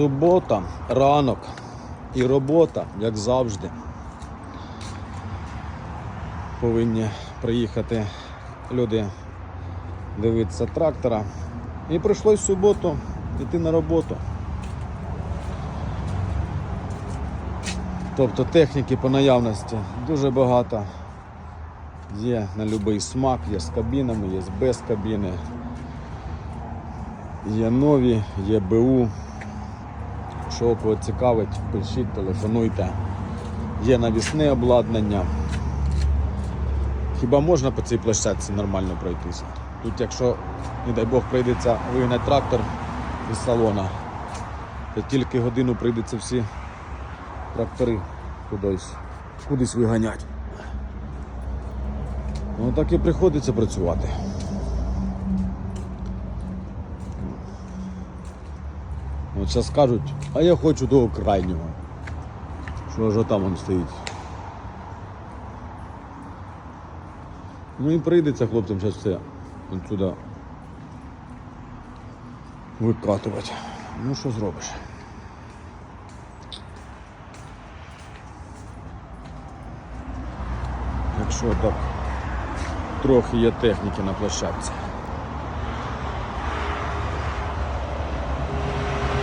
Субота, ранок і робота, як завжди. Повинні приїхати люди дивитися трактора. І прийшлось суботу йти на роботу. Тобто техніки по наявності дуже багато. Є на будь-який смак, є з кабінами, є без кабіни. Є нові, є БУ. Що кого цікавить, пишіть, телефонуйте. Є навісне обладнання. Хіба можна по цій площадці нормально пройтися? Тут, якщо, не дай Бог, прийдеться вигнати трактор із салона, то тільки годину прийдеться всі трактори кудись, кудись виганяти. Ну так і приходиться працювати. От зараз скажуть, а я хочу того крайнього. Що ж там він стоїть. Ну і прийдеться хлопцям зараз все отсюда викатувати. Ну що зробиш? Якщо так трохи є техніки на площадці.